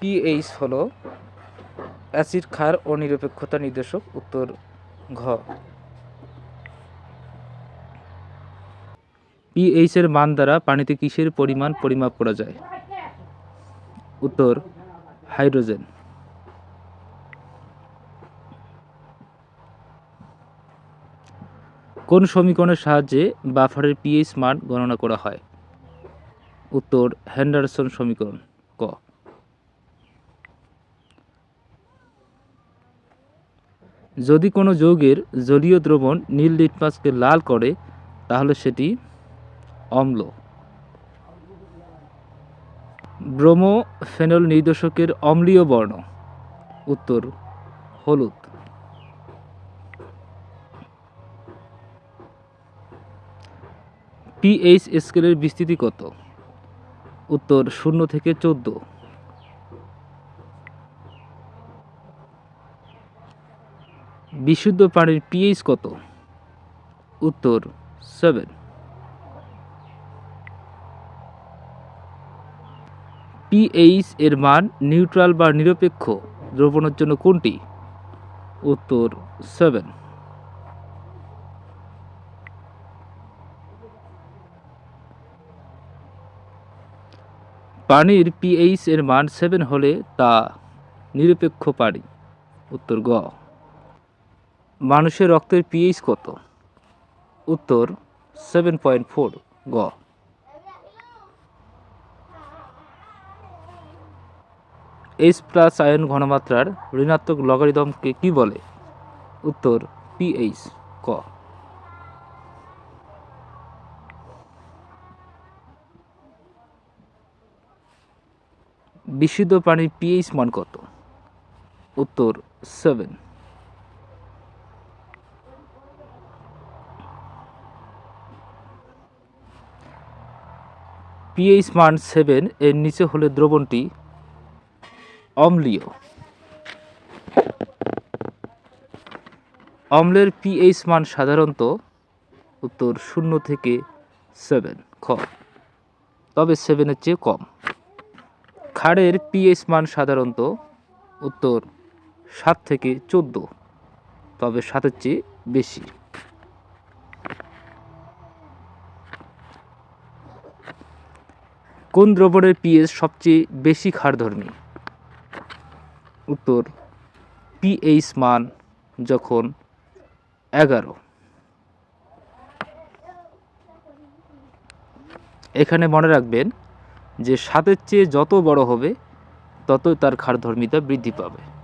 PH হলো acid ক্ষার ও নিরপেক্ষতা নির্দেশক উত্তর ঘ। পিএইচ এর মান দ্বারা পানিতে কিসের পরিমাণ পরিমাপ করা যায়? উত্তর, হাইড্রোজেন। কোন সমীকরণের সাহায্যে বাফারের পিএইচ মান গণনা করা হয়? উত্তর হ্যান্ডারসন সমীকরণ ক যদি কোনো যৌগের জলীয় দ্রবণ নীল লিটমাসকে লাল করে, তাহলে সেটি অম্ল। ব্রোমো ফেনল নির্দেশকের অম্লীয় বর্ণ। উত্তর, হলুদ। পিএইচ স্কেলের বিস্তৃতি কত? উত্তর, শূন্য থেকে চোদ্দ। বিশুদ্ধ পানির পিএইচ কত? উত্তর সেভেন পিএইচ এর মান নিউট্রাল বা নিরপেক্ষ, দ্রবণের জন্য কোনটি? উত্তর সেভেন পানির পিএইচ এর মান সেভেন হলে তা নিরপেক্ষ পানি। উত্তর গ। মানুষের রক্তের পিএইচ কত? উত্তর সেভেন পয়েন্ট ফোর গ। এইচ প্লাস আয়ন ঘনমাত্রার ঋণাত্মক লগারিদমকে কি বলে? উত্তর পিএইচ ক। বিশুদ্ধ পানির পিএইচ মান কত? উত্তর সেভেন পিএইচ মান সেভেন এর নিচে হলে দ্রবণটি অম্লীয়। অম্লের পিএইচ মান সাধারণত উত্তর শূন্য থেকে সেভেন খ। তবে সেভেনের চেয়ে কম। ক্ষারের পিএইচ মান সাধারণত উত্তর সাত থেকে চোদ্দ। তবে সাতের চেয়ে বেশি। কোন দ্রবণের পিএস সবচেয়ে বেশি ক্ষারধর্মী? উত্তর পিএইচ মান যখন এগারো। এখানে মনে রাখবেন যে সাতের চেয়ে যত বড় হবে, ততই তার ক্ষারধর্মিতা বৃদ্ধি পাবে।